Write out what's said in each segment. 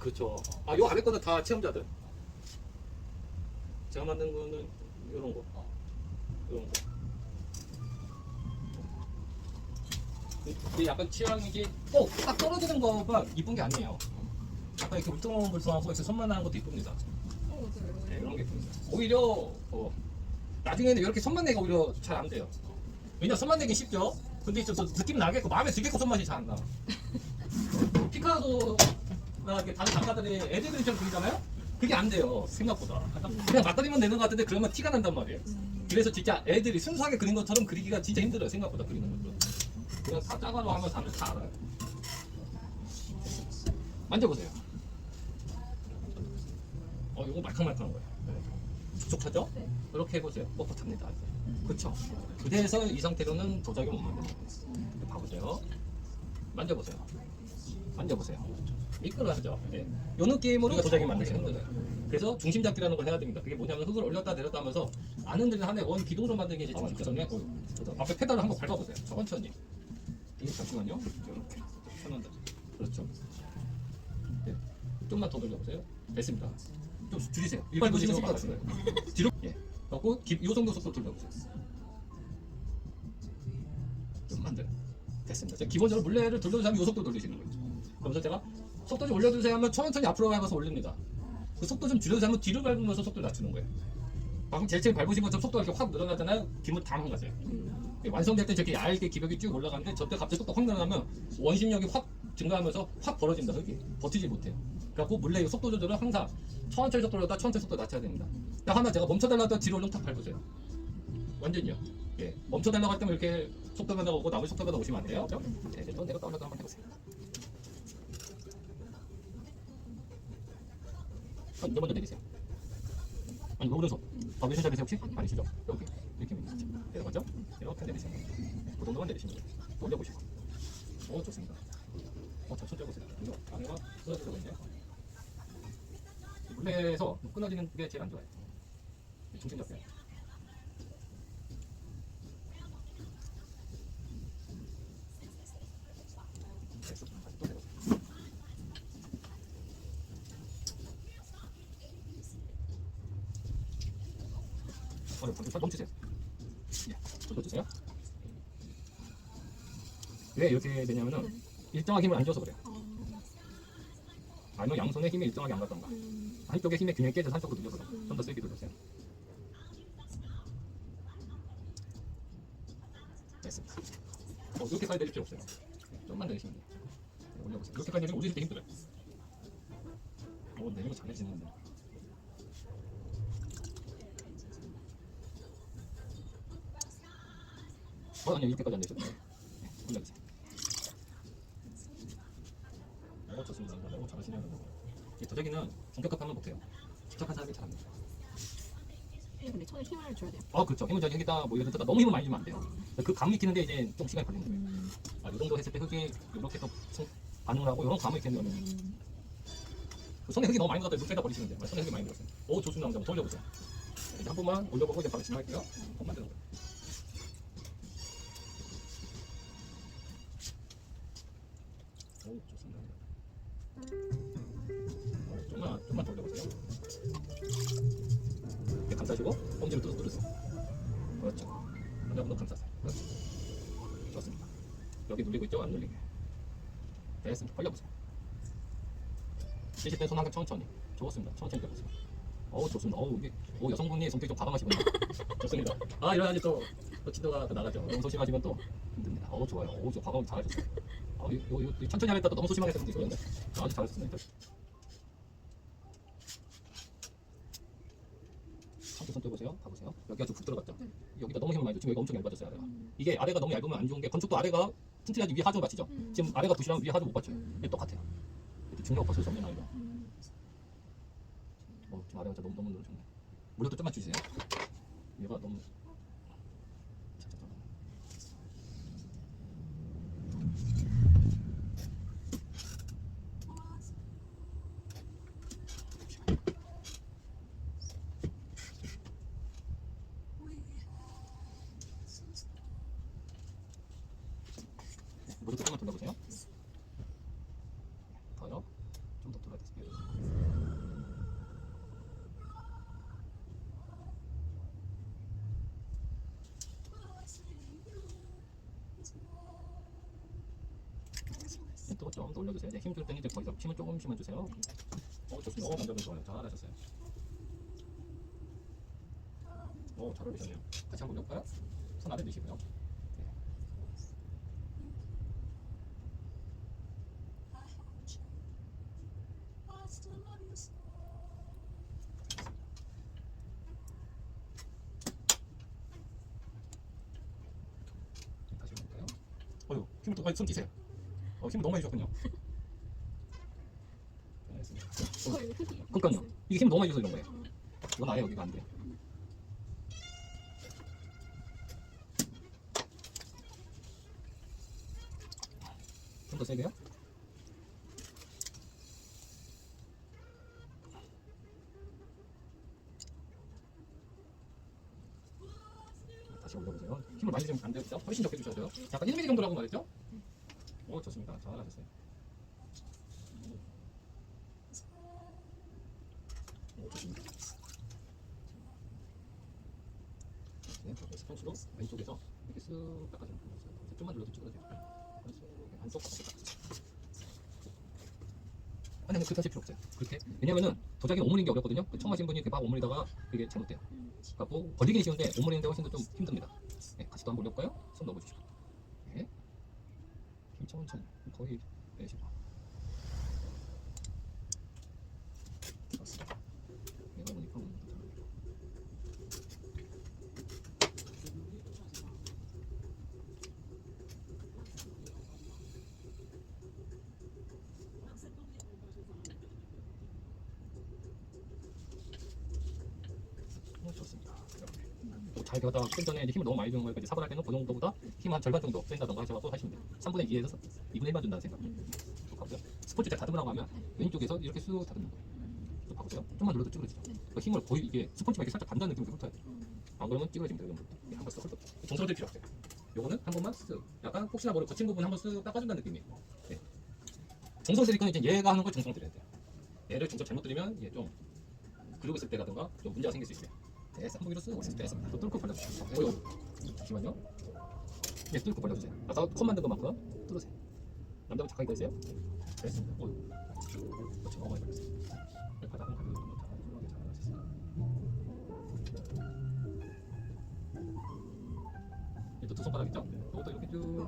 아 그렇죠. 아요 아래 거는 다 체험자들. 제가 만든 거는 이런 거, 이런 거. 이게 약간 취향이 꼭딱 떨어지는 거가 이쁜 게 아니에요. 약간 이렇게 울퉁불퉁하고 이렇게 손만 나는 것도 이쁩니다. 어. 네, 이런 게 이쁩니다. 오히려 어, 나중에는 이렇게 손만 내가 오히려 잘 안 돼요. 왜냐 손만 내기 쉽죠. 근데 좀 느낌 나겠고 마음에 들겠고 손맛이 잘 안 나. 피카소 나 이렇게 다른 작가들이 애들이 좀 그리잖아요. 그게 안 돼요 생각보다. 그냥 맞다리만 내는 것 같은데 그러면 티가 난단 말이에요. 그래서 진짜 애들이 순수하게 그린 것처럼 그리기가 진짜 힘들어요 생각보다 그리는 것도. 그냥 다 짜가로 하면 사람들 다 알아요. 만져보세요. 어, 이거 말캉말캉한 거예요. 촉촉하죠? 네. 이렇게 해보세요. 뻣뻣합니다. 그렇죠? 그래서 이 상태로는 도자기 못 만드는 거예요. 봐보세요. 만져보세요. 만져보세요. 미끄러하죠? 네. 요 느낌으로 도자기 만들기 힘들어요. 그래서 중심 잡기라는 걸 해야 됩니다. 그게 뭐냐면 흙을 올렸다 내렸다 하면서 안 흔들리는 한에 원 기둥으로 만드는 게 이제 중심 잡기에 앞에 페달을 한번 밟아보세요. 천천히. 이게 잠시만요. 이렇게 편한다. 그렇죠. 네. 좀만 더 돌려보세요. 됐습니다. 좀 줄이세요. 일반 도시는 속도가 낮아요. 뒤로 예. 기- 요 정도 속도 돌려보세요. 좀만 더. 됐습니다. 제가 기본적으로 물레를 돌려주세요 하면 요 속도 돌리시는 거예요. 그러면서 제가 속도 좀 올려주세요 하면 천천히 앞으로 밟아서 올립니다. 그 속도 좀 줄여주세요 하면 뒤로 밟으면서 속도를 낮추는 거예요. 방금 제일 처음 밟으신 것처럼 속도가 이렇게 확 늘어나잖아요. 기분 다 망가져요. 완성될 때 저렇게 얇게 기벽이 쭉 올라가는데 저때 갑자기 속도 확 늘어나면 원심력이 확 증가하면서 확 벌어진다 흙이 버티지 못해요 그래갖고 물레 속도 조절을 항상 천천히 속도로다 천천히 속도 낮춰야 됩니다 딱 하나 제가 멈춰달라고 했다 뒤로 얼른 탁 밟으세요 완전히요 예 멈춰달라고 할 때면 이렇게 속도 변화가 오고 나머지 속도 변화 오시면 안 돼요 그죠? 네, 이제 또 내가 떠올려도 한번 해보세요 아, 이제 먼저 내리세요 아니 이거 오른손 아 왼손 잡으세요 혹시? 아니시죠? 여기 이렇게 내려가죠? 이렇게 내리세요 그 정도만 내리시면 돼요 올려보시고 오 좋습니다 어, 저 손잡고 있어요. 이거 안에가 끊어지고 있네요. 물레에서 끊어지는 게 제일 안 좋아요. 중심 잡혀요. 됐어. 다시 또 내려. 어, 잠깐 멈추세요. 예, 좀 멈추세요. 왜 이렇게 되냐면은 일정하게 힘을 안 줘서 그래요. 아니면 양손에 힘이 일정하게 안 갔던가. 한쪽에 힘의 균형이 깨져서 한쪽으로 돌려서 좀더 세게 돌려주세요. 됐습니다. 어, 이렇게까지 내릴 필요 없어요. 좀만 내리시면 돼요. 네, 올려보세요. 이렇게까지 내리면 올리실 때 힘들어요. 어, 내리는 거 잘해지는데. 어, 아니요, 이렇게까지 안 돼요. 네, 올려주세요. 어, 좋습니다. 어, 잘하시네요. 이 도자기는 본격급하면 못해요. 집착한 사람이 잘합니다. 근데 손에 힘을 줘야 돼요. 아, 그렇죠. 힘을 저기 여기다 뭐 예를 들어 너무 힘을 많이 주면 안 돼요. 그 감을 익히는데 이제 좀 시간이 걸리는 거예요. 아, 이 정도 했을 때 흙이 이렇게 또 성- 반응을 하고 이런 감을 익히는 거는 그 손에 흙이 너무 많이 묻었다 물에다 버리시면 돼요. 손에 흙이 많이 묻었어요. 오, 좋습니다. 한번. 네, 이제 한 번만 올려보고 이제 바로 진행할게요. 더 만드는 거예요. 그렇죠. 더 감싸세요. 그렇죠. 좋습니다. 여기 눌리고 있죠? 안 눌리게. 됐습니다. 벌려보세요. 쉬실 때손 항상 천천히. 좋습니다. 천천히 벌려보세요. 어우 좋습니다. 어우 이게 오, 여성분이 성격이 좀 과감하시군요. 좋습니다. 아 이러야지 또, 또 진도가 또 나가죠. 너무 소심하시면 또 힘듭니다. 어우 좋아요. 어우 저 과감 잘하셨어요. 어, 이거, 이거, 이거 천천히 하겠다 또 너무 소심하게 했을 수도 있는데 아주 잘하셨습니다. 참고 손 떼보세요. 가보세요. 여기가 좀푹 들어갔죠. 여기가 너무 힘을 많이 줘. 지금 여기가 엄청 얇아졌어요. 아래가. 이게 아래가 너무 얇으면 안 좋은 게 건축도 아래가 튼튼해야지 위에 하조 받치죠. 지금 아래가 부실하면 위에 하조 못 받쳐요. 이게 똑같아요. 이렇게 중력 받칠 수 없는 아이가. 어, 지금 아래가 진짜 너무 너무 늘어졌네. 무력도 좀만 주세요. 얘가 너무 차차차. 무릎도 좀만 돌려보세요. 더요. 좀 더 돌려야 돼요. 또좀더 올려주세요. 힘줄 때는 이제 거기서 힘을 조금씩만 주세요. 어, 좋습니다. 어, 남자분 좋아요. 잘하셨어요. 오, 잘 어울리셨네요. 같이 한번 볼까요? 손 아래 드시고요. 네. 다시 볼까요? 어휴, 힘을 또, 아니, 손 끼세요. 어, 힘을 너무 많이 거의 흙이. 그러니까요. 이게 힘 너무 많이 줘서 이런 거예요. 이건 아예 여기가 안 돼. 좀더 세게요? 다시 올려보세요. 힘을 많이 주면 안 되죠? 훨씬 적게 주셔야 돼요. 약간 1mm 정도라고 말했죠? 오, 좋습니다. 잘하셨어요. 오, 좋습니다. 네, 그리고 스펀지로 왼쪽에서 이렇게 쓱 닦아주는 거예요. 좀만 눌러도. 그래서 이렇게 안쪽 밖에 닦아주세요. 아니, 아니, 그렇게 하실 필요 없어요. 그렇게. 왜냐면은 도자기 오므리는 게 어렵거든요. 그 처음 하신 분이 이렇게 막 오므리다가 이게 잘못돼요. 그러니까 뭐 벌리기는 쉬운데 오므리는 데 훨씬 더 좀 힘듭니다. 네, 같이 또 한번 올려볼까요? 손 넣어주시고. 네. 힘 천천히. 거의 내쉬고. 좋습니다. 내가 보니까 오늘 더 잘하네요. 어, 좋습니다. 이렇게. 또 잘 되었다가 좀 전에 이제 힘을 너무 많이 주는 이제 사발할 때는 그 정도보다 힘 한 절반 정도 빼인다던가 하셔서 하시면 돼요. 3분의 2에서 2분의 1만 준다는 생각. 쭉 가보세요. 스포츠 때 다듬으라고 하면 왼쪽에서 이렇게 쑥 다듬는 거예요. 쭉 가보세요. 좀만 눌러도 찌그러지죠. 그 힘을 거의 이게 스포츠만 이렇게 살짝 단다는 느낌이 붙어야 돼요. 안 그러면 찌그러집니다. 이런 것도. 한 번씩 훑어. 정성들 필요 없어요. 요거는 한 번만 쓱. 약간 혹시나 모르 거친 부분 한 번 쓱 닦아준다는 느낌이에요. 네. 정성 들일 거는 이제 얘가 하는 걸 정성 들여야 돼요. 얘를 중점 잘못 들이면 얘 좀 그러고 있을 때라든가 좀 문제가 생길 수 있어요. 쓱 올렸을 때 됐습니다. 또 뚫고 벌려주세요. 어요. 잠시만요. 예, 뚫고 벌려주세요. 아까 컷 만든 것만큼 뚫으세요. 남자분 잠깐 기다리세요. 됐습니다. 어유. 그렇죠. 너무 많이 벌렸어요. 네, 바닥은 가볍게 좀다 잘하셨어요. 이또 두 손가락 있죠? 이것도 이렇게 쭉 거예요.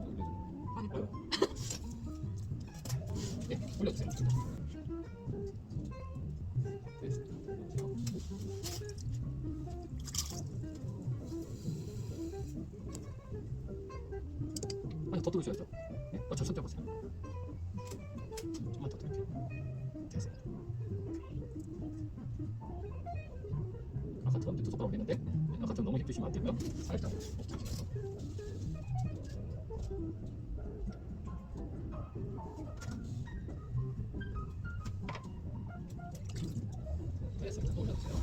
아니, 어요. 네, 올려주세요. 됐습니다. 더 뚫으셔야죠. 네, 어, 저손 떼보세요. 좀만 더 뚫을게요. 됐어요. 아까처럼 두 손가락 올리는데 네, 아까처럼 너무 힘주시면 안 되고요. 살짝 이렇게 해서. 됐습니다. 또 올려주세요. 네.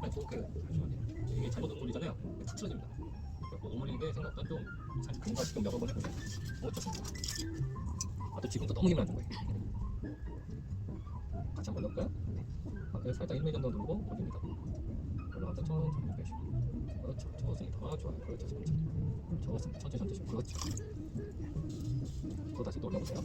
아니 그 잠시만요. 이게 잘못 오므리잖아요. 툭 틀어집니다. 오므리는 게 생각보다 좀 사실 큰거 지금 여러 번 해보세요. 어, 좋습니다. 아, 또 지금도 너무 힘을 안 준 거예요. 같이 한번 올려볼까요? 네. 아까 살짝 1mm 정도 누르고 올립니다. 올라갔다 천천히 빼시고. 그렇죠. 좋습니다. 아, 좋아요. 그렇죠. 천천히. 좋습니다. 천천히 천천히. 그렇죠. 또 다시 또 올려보세요.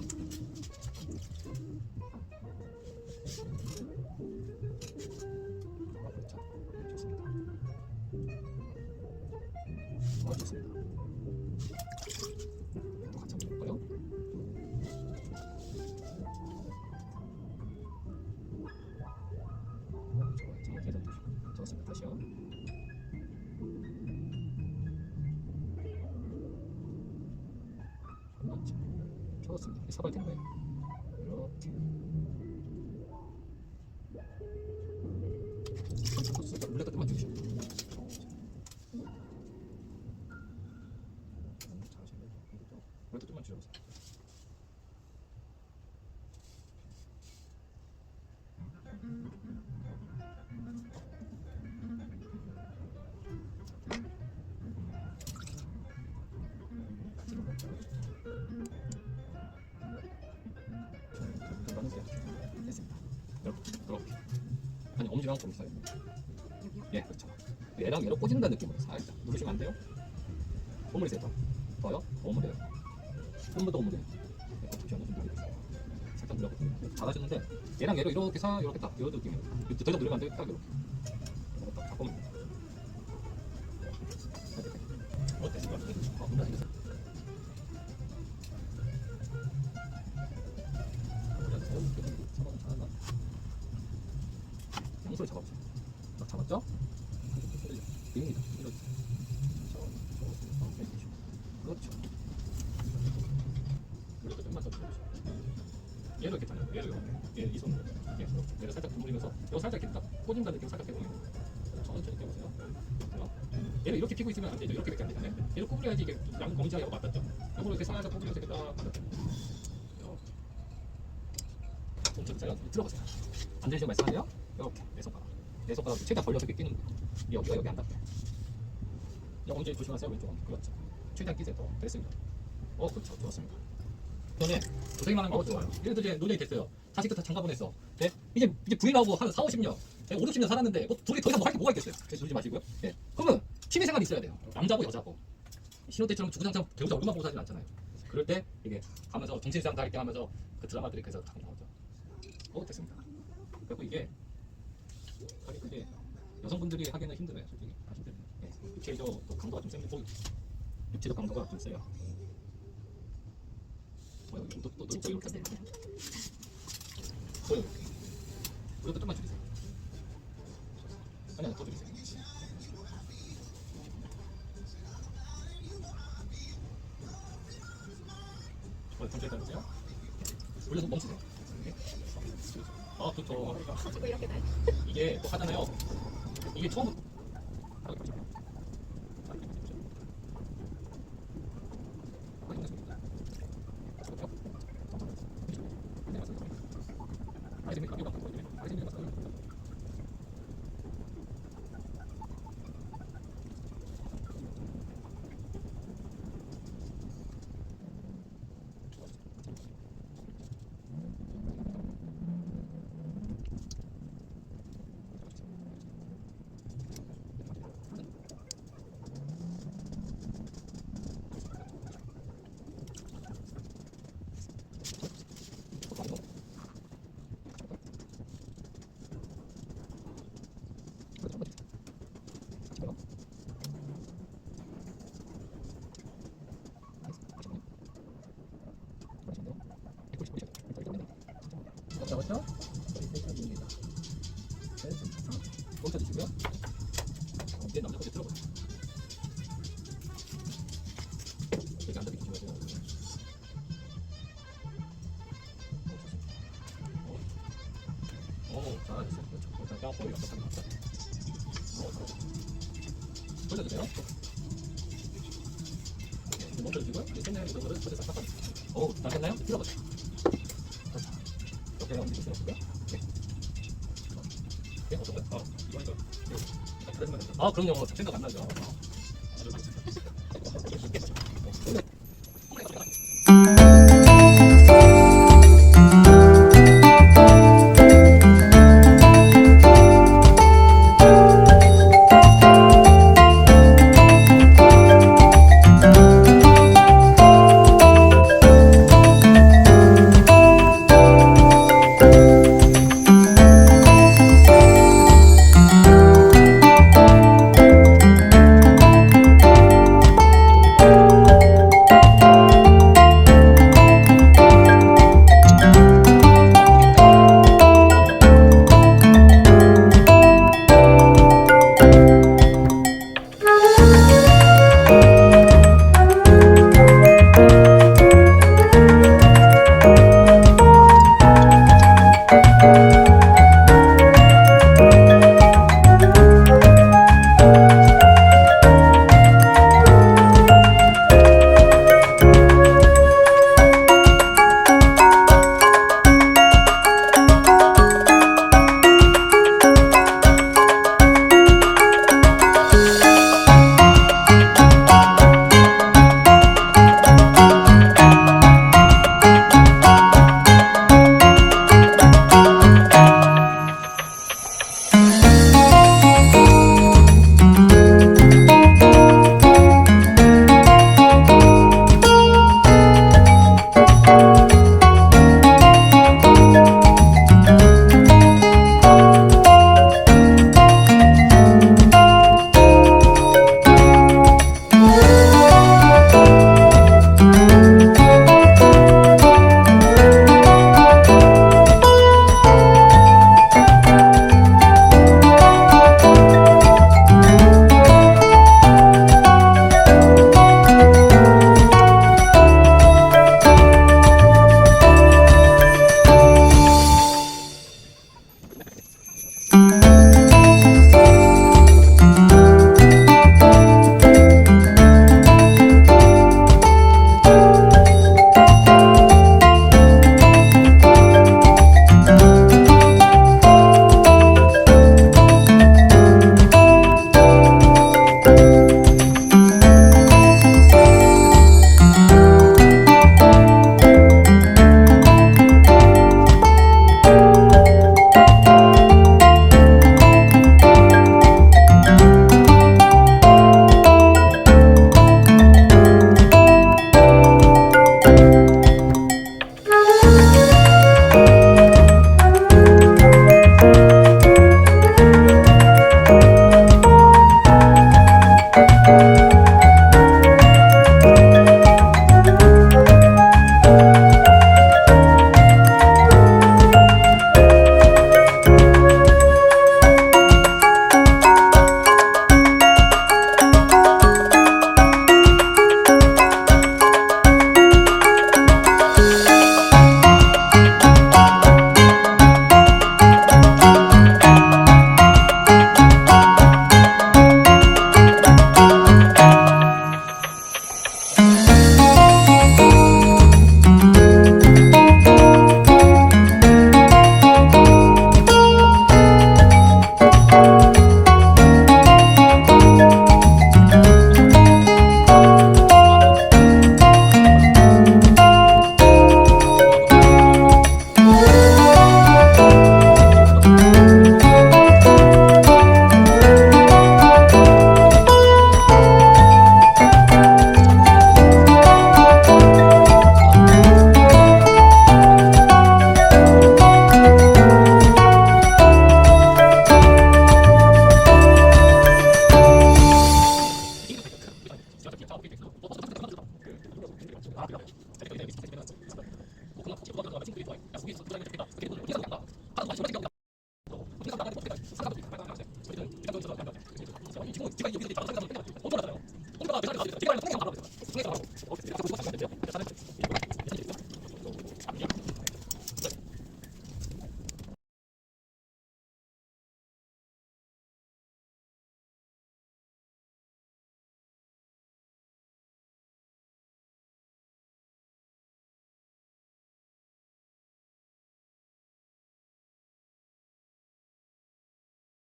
엄지랑 좀. 여기요? 예, 그렇죠. 얘랑 얘로 꽂는다는 느낌으로 살짝 누르시면 안 돼요. 오므리 세요. 더. 더요? 더 오므려요. 한 번 더 오면 돼. 살짝 눌러보세요. 잘하시는데 얘랑 얘로 이렇게 사 이렇게 딱 이런 느낌이에요. 더 이상 누르면 안 돼. 딱 이렇게. 딱 바꾸면 돼. 어때? 어, 뭔가 생겼어. 양손 잡아보세요. 딱 잡았죠? 됩니다. 이렇게. 그렇죠. 이렇게 좀만 더 들어보세요. 얘도 이렇게 타요. 얘도 이렇게. 얘, 이 손으로. 예, 이렇게. 얘를 살짝 주무리면서 이거 살짝 이렇게 딱 꽂은다는 느낌 살짝 해보세요. 천천히 껴보세요. 그래요. 얘를 이렇게 피고 있으면 안 되죠. 이렇게밖에 안 되잖아요. 얘를 구부려야지 이게 양 검지하고 맞닿죠. 이걸 이렇게 살짝 구부려서 이렇게 딱 맞닿죠. 천천히 제가 들어보세요. 앉으시고 말씀하세요. 이렇게 내 손가락. 내 손가락 최대한 벌려서 이렇게 끼는 거예요. 여기가 여기 안 닿게. 야, 언제 조심하세요. 왼쪽 엉덩이. 그렇죠. 최대한 끼세요. 더. 됐습니다. 어, 그렇죠. 좋았습니다. 전에 고생만 한거 좋아요. 예를 들어 이제 노년이 됐어요. 자식도 다 장가 보냈어. 네? 이제 이제 부인하고 한 4, 50년, 5, 60년 살았는데 뭐 둘이 더 이상 뭐할게 뭐가 있겠어요? 그래서 그러지 마시고요. 네. 그러면 취미 생활이 있어야 돼요. 남자고 여자고. 신혼 때처럼 주구장창 배우자 얼굴만 보고 사진 않잖아요. 그럴 때 이게 가면서 정신상 다할게 하면서 그 드라마들이 그래서 다 나오죠. 어 됐습니다. 그리고 이게 아니 그게 여성분들이 하기는 힘들어요. 솔직히 다 힘들어요. 예. 육체적 또 강도가 좀 셉니다. 어, 육체적 강도가 좀 세요. 어, 여기 또, 또, 또, 또 이렇게 하세요. 또 이렇게. 이것도 좀만 줄이세요. 아니, 아니, 더 줄이세요. 어, 천천히 따르세요. 올려서 멈추세요. 아, 나. 이게 또 하잖아요. 이게 처음부터 그렇죠. 어, 그렇죠. 네. 그렇죠. 네. 네? 아, 이거 이거. 네. 아, 그럼요. 생각 안 나죠.